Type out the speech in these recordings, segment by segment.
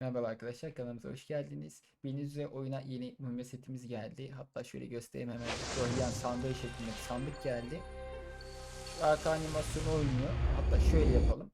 Merhaba arkadaşlar kanalımıza hoş geldiniz. Bildiğiniz üzere oyuna yeni mumya setimiz geldi. Hatta şöyle göstereyim hemen. Oynayan sandığı şeklinde sandık geldi. Şu arka animasyonu oynuyor. Hatta şöyle yapalım.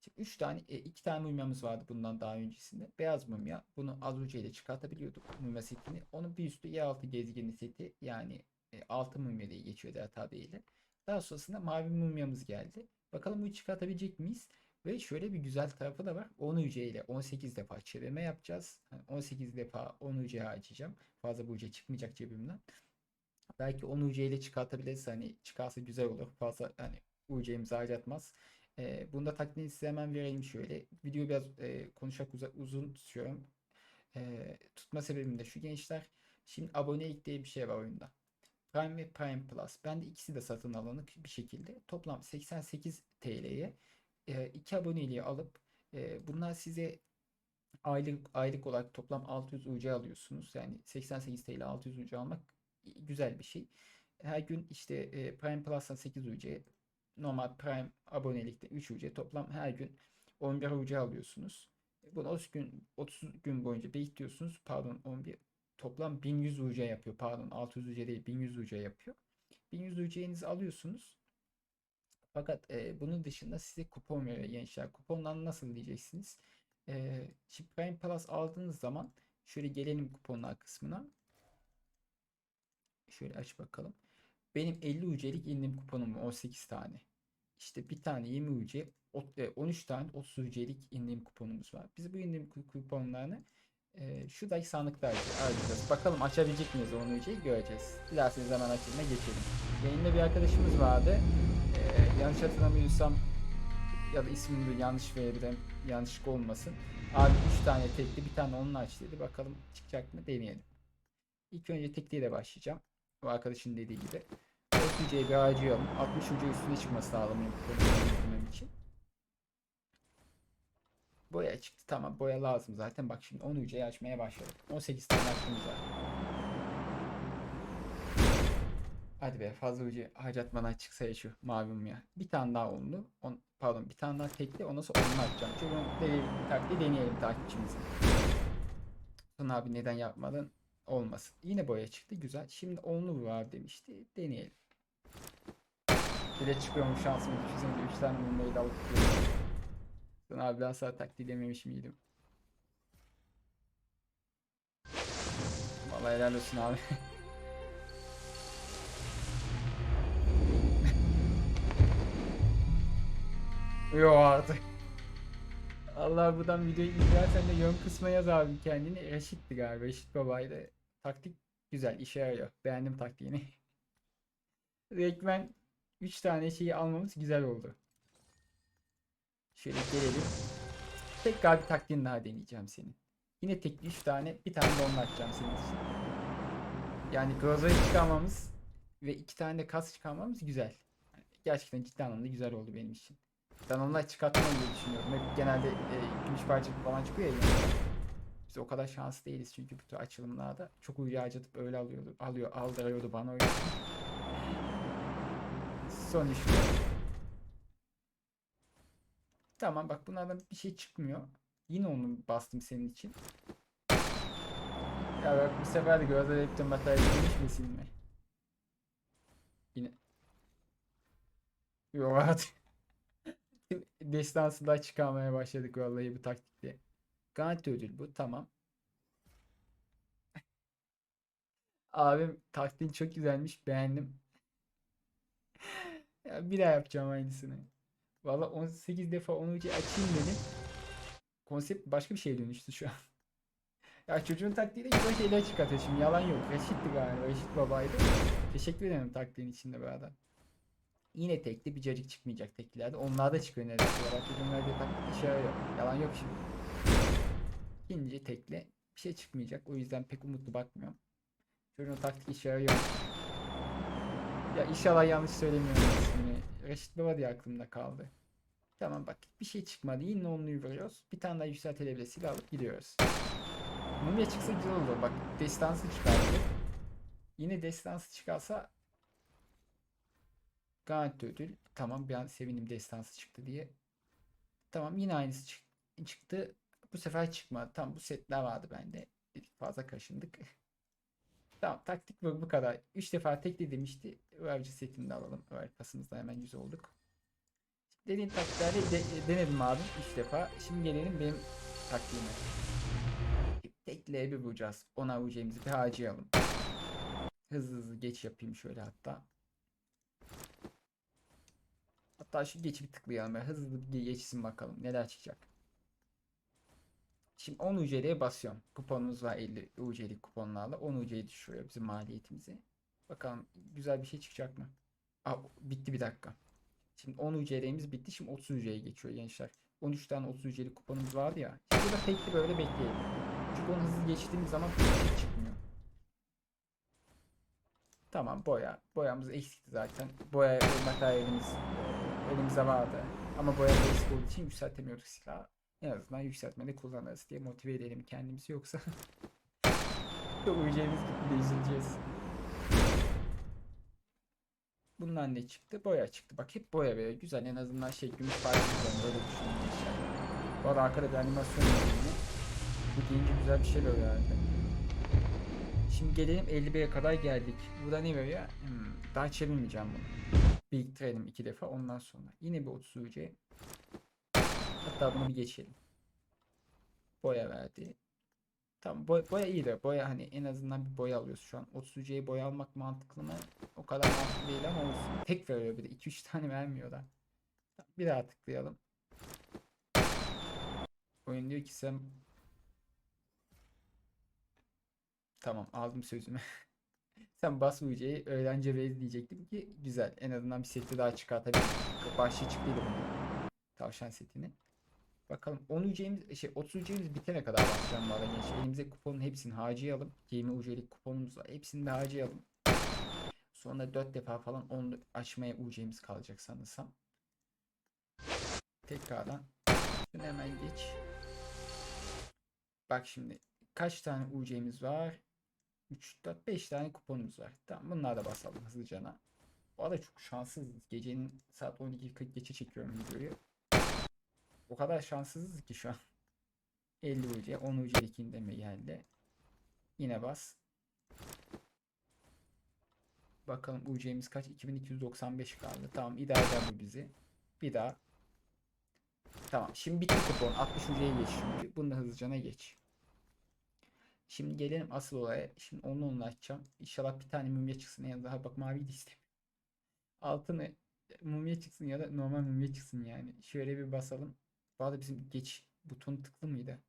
Şimdi 3 tane, 2 tane mumyamız vardı bundan daha öncesinde. Beyaz mumya. Bunu az önce ile çıkartabiliyorduk mumya setini. Onun bir üstü yeraltı gezgini seti. Yani e, altı mumya diye geçiyor diğer tabiriyle. Daha sonrasında mavi mumyamız geldi. Bakalım bunu çıkartabilecek miyiz? Ve şöyle bir güzel tarafı da var. 10 UC ile 18 defa çevirme yapacağız. Yani 18 defa 10 UC harcayacağım. Fazla bu UC çıkmayacak cebimden. Belki 10 UC ile çıkartabiliriz. Hani çıkarsa güzel olur. Fazla hani UC'mizi harcatmaz. Ee, bunda taktiğini size hemen vereyim şöyle. Video biraz e, konuşak uza- uzun tutuyorum. Ee, tutma sebebim de şu gençler. Şimdi abonelik diye bir şey var oyunda. Prime ve Prime Plus. Ben de ikisi de satın alınık bir şekilde. Toplam 88 TL'ye e, iki aboneliği alıp e, bunlar size aylık aylık olarak toplam 600 UC alıyorsunuz. Yani 88 TL 600 UC almak güzel bir şey. Her gün işte e, Prime Plus'tan 8 UC, normal Prime abonelikte 3 UC, toplam her gün 11 UC alıyorsunuz. Bunu 30 gün 30 gün boyunca bekliyorsunuz. Pardon 11 toplam 1100 UC yapıyor. Pardon 600 UC değil 1100 UC yapıyor. 1100 UC'nizi alıyorsunuz. Fakat e, bunun dışında size kupon veriyor gençler. Kupondan nasıl diyeceksiniz? E, şimdi Prime Plus aldığınız zaman şöyle gelelim kuponlar kısmına. Şöyle aç bakalım. Benim 50 UC'lik indirim kuponum var 18 tane. İşte bir tane 20 UC, ot- e, 13 tane 30 UC'lik indirim kuponumuz var. Biz bu indirim ku- kuponlarını e, şuradaki sandıkta harcayacağız. Bakalım açabilecek miyiz 10 UC'yi göreceğiz. Dilerseniz hemen açılma geçelim. Yayında bir arkadaşımız vardı. Yanlış hatırlamıyorsam ya da ismini de yanlış verebilirim. Yanlışlık olmasın. Abi 3 tane tekli bir tane onunla aç dedi. Bakalım çıkacak mı deneyelim. İlk önce tekliyle başlayacağım. O arkadaşın dediği gibi. 4 UC'yi bir harcayalım. 60 UC üstüne çıkması lazım kuponum için. Boya çıktı tamam boya lazım zaten bak şimdi 10 UC'yi açmaya başladık 18 tane açtığımız var Hadi be fazla ucu harcatmadan çıksa ya şu mavi mumya. Bir tane daha onlu. On, pardon bir tane daha tekli ondan sonra onlu atacağım. Çünkü deneyelim, taktiği deneyelim takipçimizin. Sonra abi neden yapmadan olmasın. Yine boya çıktı güzel. Şimdi onlu var demişti. Deneyelim. Bir de çıkıyormuş şansımı düşünsenize 3 tane mumyayı da alıp. Sonra abi daha sonra taktiği dememiş miydim? Vallahi helal olsun abi. Yo artık. Allah buradan videoyu izlersen de yorum kısmına yaz abi kendini. Reşit'ti galiba. Reşit babaydı. Taktik güzel. işe yarıyor. Beğendim taktiğini. Rekmen 3 tane şeyi almamız güzel oldu. Şöyle gelelim. Tekrar bir taktiğini daha deneyeceğim senin. Yine tek 3 tane bir tane de onu açacağım senin için. Yani Groza'yı çıkarmamız ve iki tane de kas çıkarmamız güzel. Gerçekten ciddi anlamda güzel oldu benim için. Ben onlar çıkartmam diye düşünüyorum. Hep genelde e, gümüş parça falan çıkıyor ya. yine. Biz o kadar şanslı değiliz çünkü bu tür açılımlarda çok uyu harcatıp öyle alıyordu, alıyor, aldırıyordu bana öyle. Son işte. Tamam bak bunlardan bir şey çıkmıyor. Yine onu bastım senin için. Ya bak bu sefer de gözler hepten batarya değişmesin mi? Yine. Yok artık. Destansı daha çıkarmaya başladık vallahi bu taktikle. Garanti ödül bu tamam. Abim taktiğin çok güzelmiş beğendim. Ya bir daha yapacağım aynısını. Valla 18 defa onu açayım dedim. Konsept başka bir şeye dönüştü şu an. Ya çocuğun taktiği de güzel şeyler çıkartıyor şimdi yalan yok. Reşit'ti galiba. Reşit babaydı. Teşekkür ederim taktiğin içinde be adam. Yine tekli bir cacık çıkmayacak teklilerde. Onlar da çıkıyor neredeyse. Olarak verdiği taktik işe yarıyor. Yalan yok şimdi. İkinci tekli bir şey çıkmayacak. O yüzden pek umutlu bakmıyorum. Çocuğun taktik işe yarıyor. Ya inşallah yanlış söylemiyorum ismini. Reşit Baba diye aklımda kaldı. Tamam bak bir şey çıkmadı. Yine onluyu vuruyoruz. Bir tane daha yükseltilebilir silah alıp gidiyoruz. Mumya çıksa güzel olur. Bak destansı çıkardı. Yine destansı çıkarsa garanti ödül. Tamam bir an sevindim destansı çıktı diye. Tamam yine aynısı çık- çıktı. Bu sefer çıkmadı. Tam bu setler vardı bende. Dedik fazla kaşındık. Tamam taktik bu, bu kadar. 3 defa tekli demişti. Avcı setini de alalım. Arkasımızda hemen yüz olduk. Dediğin taktikleri de, denedim abi 3 defa. Şimdi gelelim benim taktiğime. Tekliğe bir vuracağız. Ona vuracağımızı bir harcayalım. Hızlı hızlı geç yapayım şöyle hatta. Hatta şu geçi bir tıklayalım. Böyle hızlı bir geçsin bakalım neler çıkacak. Şimdi 10 UC'ye basıyorum. Kuponumuz var 50 UC'lik kuponlarla. 10 UC'ye düşürüyor bizim maliyetimizi. Bakalım güzel bir şey çıkacak mı? Aa, bitti bir dakika. Şimdi 10 UC'lerimiz bitti. Şimdi 30 UC'ye geçiyor gençler. 13 tane 30 UC'lik kuponumuz vardı ya. Şimdi burada tekli böyle bekleyelim. Çünkü onu hızlı geçtiğimiz zaman bir şey çıkmıyor. Tamam boya. Boyamız eksikti zaten. Boya materyalimiz elimizde vardı. Ama boya da eksik olduğu için yükseltemiyorduk silahı. En azından yükseltmede kullanırız diye motive edelim kendimizi yoksa uyuyacağımız gibi de üzüleceğiz. Bundan ne çıktı? Boya çıktı. Bak hep boya böyle güzel. En azından şey gümüş parçası öyle düşünün gençler. Bu arada arkada bir animasyon yine. Bu deyince güzel bir şey oluyor herhalde. Şimdi gelelim 51'e kadar geldik. Burada ne veriyor? Hmm, daha çevirmeyeceğim bunu. Biriktirelim iki defa ondan sonra. Yine bir 30 UC. Hatta bunu bir geçelim. Boya verdi. Tamam boya, boya iyi de boya hani en azından bir boya alıyoruz şu an. 30 UC'ye boya almak mantıklı mı? O kadar mantıklı değil ama olsun. Tek veriyor bir de 2-3 tane vermiyor da. Bir daha tıklayalım. Oyun diyor ki sen Tamam aldım sözümü. Sen bas UC'yi öğlence base diyecektim ki güzel. En azından bir seti daha çıkartabilirim. Başlı çıktıydı bunun. Tavşan setini. Bakalım 10 UC'miz şey 30 UC'miz bitene kadar basacağım bu arada. Elimize kuponun hepsini harcayalım. 20 UC'lik kuponumuz var. Hepsini de harcayalım. Sonra 4 defa falan onu açmaya UC'miz kalacak sanırsam. Tekrardan. Şunu hemen geç. Bak şimdi kaç tane UC'miz var? 3, 4, 5 tane kuponumuz var. Tamam bunları da basalım hızlıcana. Bu arada çok şanssızız. Gecenin saat 12.40 geçe çekiyorum videoyu. O kadar şanssızız ki şu an. 50 UC, 10 UC'likinde mi geldi? Yine bas. Bakalım UC'miz kaç? 2295 kaldı. Tamam idare eder bu bizi. Bir daha. Tamam şimdi bitti kupon. 60 UC'ye geç şimdi. Bunu da hızlıcana geç. Şimdi gelelim asıl olaya. Şimdi onu onu açacağım. İnşallah bir tane mumya çıksın. En daha bak mavi de. Altını mumya çıksın ya da normal mumya çıksın yani. Şöyle bir basalım. Bu arada bizim geç butonu tıklı mıydı?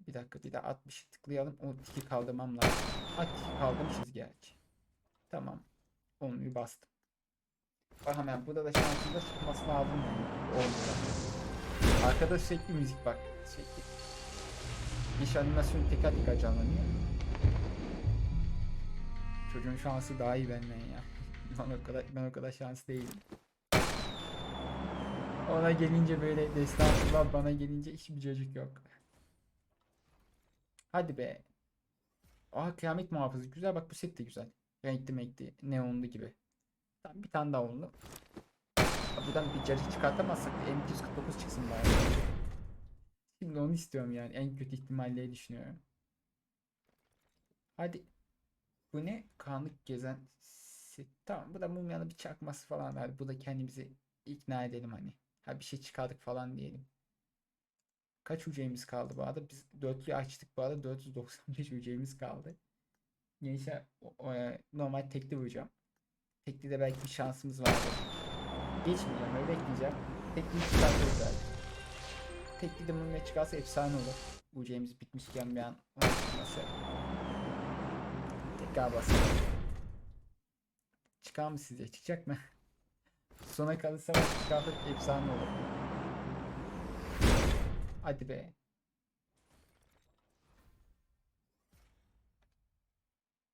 Bir dakika bir daha 60 tıklayalım. O tiki kaldırmam lazım. Ha tiki kaldırmışız gerçi. Tamam. Onu bir bastım. Bak hemen burada da şansında çıkması lazım yani. Olmuyor. Arkada sürekli müzik bak. Sürekli. İş animasyonu teker teker canlanıyor. Çocuğun şansı daha iyi benden ya. Ben o kadar, ben o kadar şanslı değilim. Ona gelince böyle destansı bana gelince hiçbir çocuk yok. Hadi be. Aa kıyamet muhafızı güzel bak bu set de güzel. Renkli renkli neonlu gibi. Tamam bir tane daha onlu. Buradan bir cacık çıkartamazsak M249 çıksın bari. Şimdi onu istiyorum yani en kötü ihtimalleri düşünüyorum. Hadi. Bu ne? Karanlık gezen. Tamam bu da mumyanın bir çakması falan. Hadi bu da kendimizi ikna edelim hani. Ha bir şey çıkardık falan diyelim. Kaç UC'miz kaldı bu arada? Biz 4'lüyü açtık bu arada 495 UC'miz kaldı. Gençler o- o, e, normal tekli vuracağım. Tekli de belki bir şansımız vardı. Geçmeyeceğim öyle bekleyeceğim. Tekli çıkartırız belki. Tekli de mumya çıkarsa efsane olur. UC'miz bitmişken bir an çıkması. Tekrar basalım. Çıkar mı sizce? Çıkacak mı? Sona kalırsa çıkartıp efsane olur. Hadi be.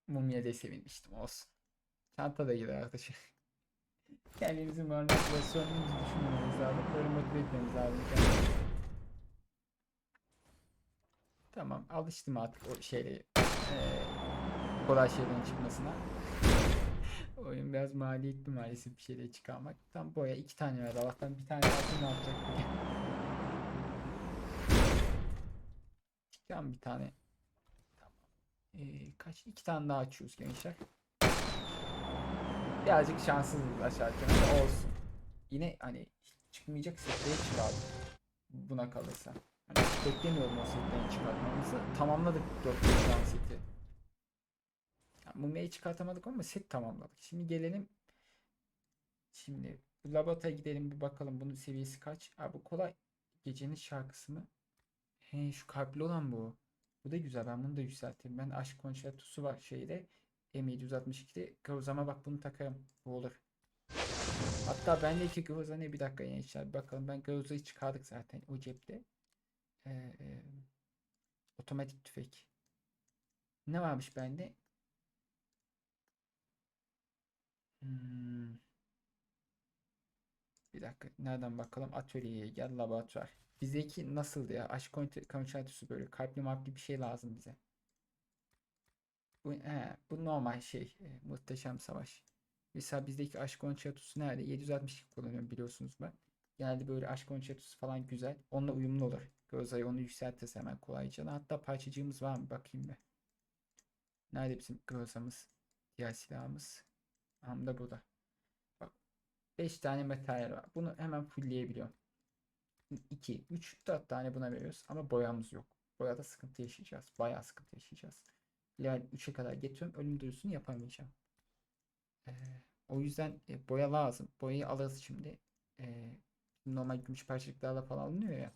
Mumya de sevinmiştim olsun. Çanta da gider arkadaşlar. Kendimizin motivasyonumuzu düşünmemiz lazım. Böyle motive etmemiz lazım kendimizi. Tamam alıştım artık o şeyle eee kolay şeylerin çıkmasına. Oyun biraz maliyetli maalesef bir şeyleri çıkarmak. Tam boya iki tane verdi. Allah'tan bir tane verdi ne yapacaktık? Şu an bir tane. Tamam. Ee, kaç? iki tane daha açıyoruz gençler. Birazcık şanssızız ama olsun. Yine hani çıkmayacak setleri çıkardık. Buna kalırsa. Hani beklemiyorum o setlerin çıkartmamızı. Tamamladık 4 tane seti. Yani Mumia'yı çıkartamadık ama set tamamladık. Şimdi gelelim. Şimdi bu Labat'a gidelim bir bakalım bunun seviyesi kaç. Abi bu kolay. Gecenin şarkısı mı? He şu kalpli olan bu. Bu da güzel. Ben bunu da yükselteyim. Ben aşk konçertosu var şeyde. M762'de. Kavuzama bak bunu takarım. Bu olur. Hatta bende iki Groza ne bir dakika gençler. Bakalım ben Groza'yı çıkardık zaten o cepte. E, otomatik tüfek. Ne varmış bende? Hmm. Bir dakika nereden bakalım atölyeye gel laboratuvar. Bizdeki nasıldı ya? Aşk konçertosu böyle kalpli markli bir şey lazım bize. Bu, he, bu normal şey. e, muhteşem savaş. Mesela bizdeki aşk konçertosu nerede? 762 kullanıyorum biliyorsunuz ben. Genelde böyle aşk konçertosu falan güzel. Onunla uyumlu olur. Gözayı onu yükseltirse hemen kolayca. Hatta parçacığımız var mı? Bakayım bir. Nerede bizim gözamız? Diğer silahımız. Hem de burada. Bak. 5 tane materyal var. Bunu hemen fullleyebiliyorum. 2, 3, 4 tane buna veriyoruz. Ama boyamız yok. Boyada sıkıntı yaşayacağız. Bayağı sıkıntı yaşayacağız. Yani 3'e kadar getiriyorum. Ölüm duyusunu yapamayacağım. Ee, o yüzden e, boya lazım. Boyayı alırız şimdi. Ee, normal gümüş parçacıklarla falan alınıyor ya.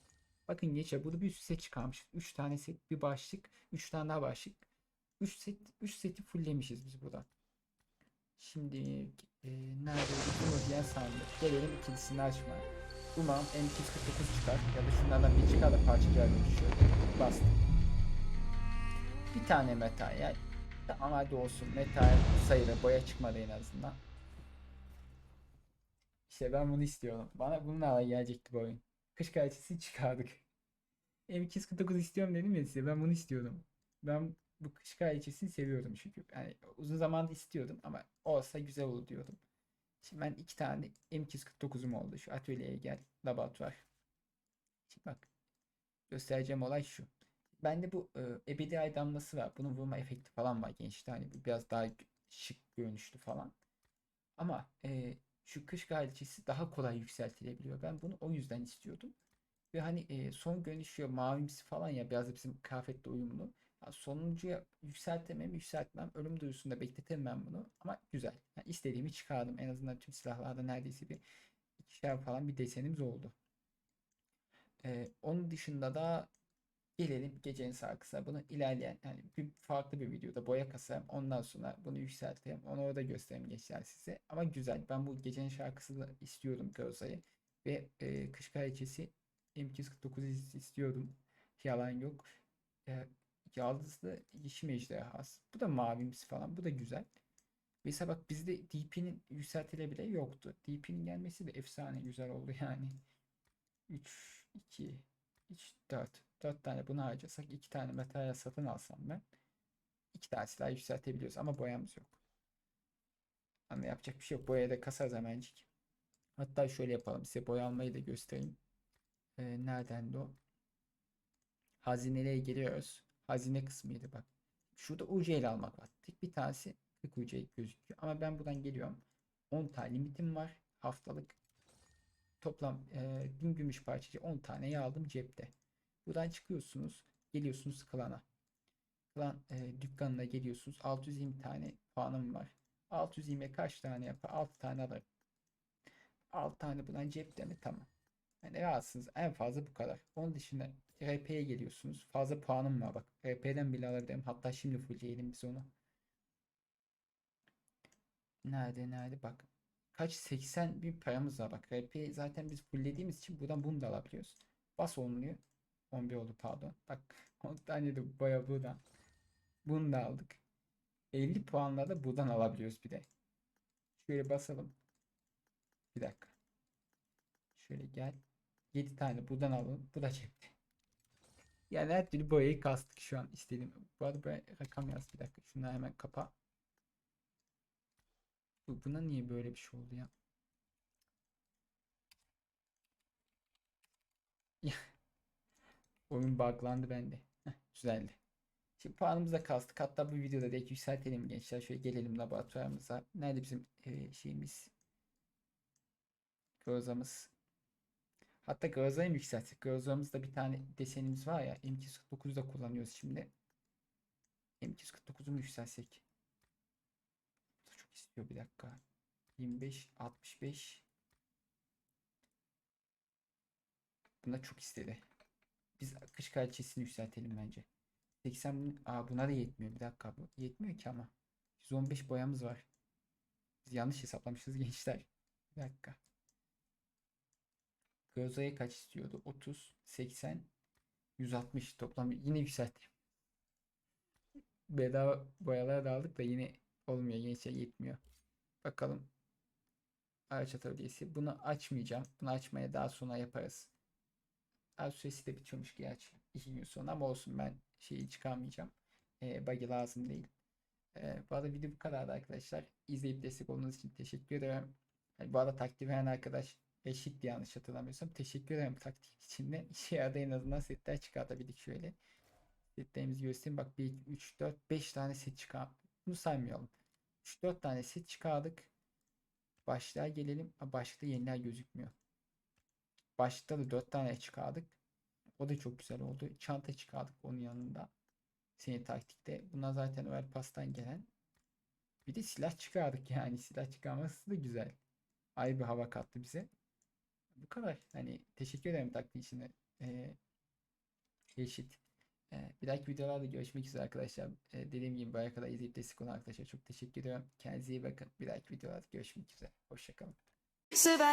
Bakın geçe burada bir set çıkarmış. 3 tane set, bir başlık, 3 tane daha başlık. 3 set 3 seti fulllemişiz biz burada. Şimdi e, nerede bizim diyen sandık. Gelelim ikincisini açmaya. Umarım M249 çıkar ya da şunlardan bir çıkar da parçacığa dönüşüyor. Bastım. Bir tane materyal. Tamam hadi olsun. Metal sayıda boya çıkmadı en azından. İşte ben bunu istiyorum. Bana bunlarla gelecekti bu oyun. Kış kalitesi çıkardık. M249 istiyorum dedim ya size. Ben bunu istiyordum. Ben bu kış kalitesini seviyordum çünkü. Yani uzun zamandır istiyordum ama olsa güzel olur diyordum. Şimdi ben iki tane M249'um oldu. Şu atölyeye gel. Laboratuvar. Şimdi bak. Göstereceğim olay şu. Bende bu e, ebedi ay damlası var. Bunun vurma efekti falan var gençte. Hani biraz daha şık görünüşlü falan. Ama e, şu kış galiçesi daha kolay yükseltilebiliyor. Ben bunu o yüzden istiyordum. Ve hani e, son görünüşüyor mavimsi falan ya biraz da bizim kıyafetle uyumlu. Ya sonuncuya yükseltemem, yükseltmem. Ölüm duyusunda bekletemem bunu. Ama güzel. Yani istediğimi çıkardım. En azından tüm silahlarda neredeyse bir ikişer falan bir desenimiz oldu. E, onun dışında da Gelelim gecenin şarkısına. Bunu ilerleyen yani bir farklı bir videoda boya kasarım. Ondan sonra bunu yükselteyim. Onu orada göstereyim geçer size. Ama güzel. Ben bu gecenin şarkısı da istiyordum Gözay'ı. Ve e, Kış Kraliçesi M249 istiyordum. Yalan yok. E, Yaldızlı Yeşim Ejderhası. Bu da mavimsi falan. Bu da güzel. Mesela bak bizde DP'nin yükseltilebilir yoktu. DP'nin gelmesi de efsane güzel oldu yani. 3, 2, 3, 4. 4 tane bunu harcasak 2 tane materyal satın alsam ben 2 tane silah yükseltebiliyoruz ama boyamız yok. Ama yapacak bir şey yok. Boyaya da kasarız hemencik. Hatta şöyle yapalım. Size boya almayı da göstereyim. Ee, nereden de o? Hazinelere giriyoruz. Hazine kısmıydı bak. Şurada UC ile almak var. Tek bir tanesi 40 UC gözüküyor. Ama ben buradan geliyorum. 10 tane limitim var. Haftalık. Toplam e, 1000 gümüş parçacı 10 tane aldım cepte. Buradan çıkıyorsunuz. Geliyorsunuz klana. Klan e, dükkanına geliyorsunuz. 620 tane puanım var. 620'ye kaç tane yapar? 6 tane alırım. 6 tane buradan cepte mi? Tamam. Yani rahatsınız. En fazla bu kadar. Onun dışında RP'ye geliyorsunuz. Fazla puanım var bak. RP'den bile alabilirim. Hatta şimdi fullleyelim biz onu. Nerede nerede bak. Kaç 80 bin paramız var bak. RP zaten biz fulllediğimiz için buradan bunu da alabiliyoruz. Bas olmuyor. 11 oldu pardon. Bak 10 tane de baya buradan. Bunu da aldık. 50 puanla da buradan alabiliyoruz bir de. Şöyle basalım. Bir dakika. Şöyle gel. 7 tane buradan alalım. Bu da cepte. Yani her türlü boyayı kastık şu an istedim. Bu arada böyle rakam yaz bir dakika. Şunu hemen kapa. Bu, buna niye böyle bir şey oldu ya? Oyun buglandı bende. Güzeldi. Şimdi puanımız da kastık. Hatta bu videoda da yükseltelim gençler. Şöyle gelelim laboratuvarımıza. Nerede bizim e, şeyimiz? Grozamız. Hatta Groza'yı mı yükseltsek? Groza'mızda bir tane desenimiz var ya. M249'da kullanıyoruz şimdi. M249'u mu yükselsek? Çok istiyor bir dakika. 25, 65. Buna çok istedi. Biz akış kalitesini yükseltelim bence. 80 bin- Aa, buna da yetmiyor. Bir dakika bu. Yetmiyor ki ama. 115 boyamız var. Biz yanlış hesaplamışız gençler. Bir dakika. Groza'ya kaç istiyordu? 30, 80, 160 toplam yine yükselttim. Bedava boyalar da aldık da yine olmuyor. Gençler yetmiyor. Bakalım. Araç atölyesi. Bunu açmayacağım. Bunu açmaya daha sonra yaparız. Az süresi de bitiyormuş gerçi. İki gün sonra ama olsun ben şeyi çıkarmayacağım. Ee, buggy lazım değil. Ee, bu arada video bu kadardı arkadaşlar. İzleyip destek olduğunuz için teşekkür ederim. Yani bu arada takdir veren arkadaş eşitti yanlış hatırlamıyorsam. Teşekkür ederim taktik için de. İşe yaradı en azından setler çıkartabildik şöyle. Setlerimizi göstereyim. Bak 1, 3, 4, 5 tane set çıkar. Bunu saymayalım. 3-4 tane set çıkardık. Başlığa gelelim. Başlıkta yeniler gözükmüyor. Başlıkta da 4 tane çıkardık. O da çok güzel oldu. Çanta çıkardık onun yanında. Senin taktikte. Bunlar zaten Ömer Pas'tan gelen. Bir de silah çıkardık yani. Silah çıkarması da güzel. Ay bir hava kattı bize. Bu kadar. Hani teşekkür ederim taktiğin için. Ee, eşit. Ee, bir dahaki videolarda görüşmek üzere arkadaşlar. Ee, dediğim gibi buraya kadar izleyip destek olan arkadaşlar çok teşekkür ediyorum. Kendinize iyi bakın. Bir dahaki videolarda görüşmek üzere. Hoşçakalın. 四百。